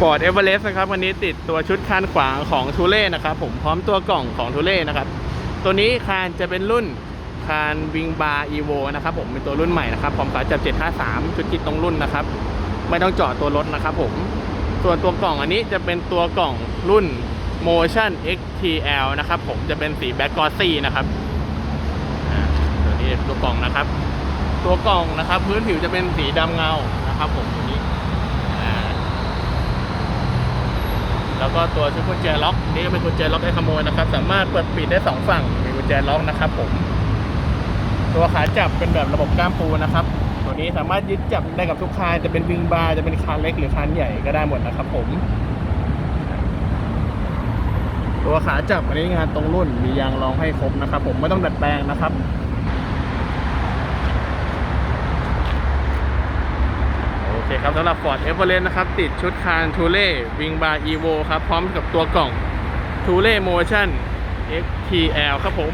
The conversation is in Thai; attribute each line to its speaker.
Speaker 1: Ford Everest นะครับวันนี้ติดตัวชุดคานขวางของทูเล่นะครับผมพร้อมตัวกล่องของทูเล่นะครับตัวนี้คานจะเป็นรุ่นคานวิงบาร์อีโวนะครับผมเป็นตัวรุ่นใหม่นะครับพร้อมขาจับ 753 ชุดกิจตรงรุ่นนะครับ ไม่ต้องเจาะตัวรถนะครับผมส่วนตัวกล่องอันนี้จะเป็นตัวกล่องรุ่น Motion XTL นะครับผมจะเป็นสีแบ็กกอซี่นะครับตัวนี้ตัวกล่องนะครับ ตัวกล่องนะครับ พื้นผิวจะเป็นสีดำเงานะครับผมตัวนี้อ่า แล้วก็ตัวชุดกุญแจล็อกนี่ก็เป็นกุญแจล็อกไอ้ขโมยนะครับ สามารถเปิดปิดได้สองฝั่งมีกุญแจล็อกนะครับผม ตัวขาจับเป็นแบบระบบก้ามปูนะครับ ตัวนี้สามารถยึดจับได้กับทุกคานจะเป็นวิงบาร์จะเป็นคานเล็กหรือคานใหญ่ก็ได้หมดนะครับ ผม ตัวขาจับอันนี้งานตรงรุ่นมียางรองให้ครบนะครับ ผมไม่ต้องดัดแปลงนะครับ โอ เคครับสำหรับ Ford Everest นะครับ ติดชุดคานทูเล่วิงบาร์อีโวครับ พร้อมกับตัวกล่องทูเล่โมชั่น XTL ครับผม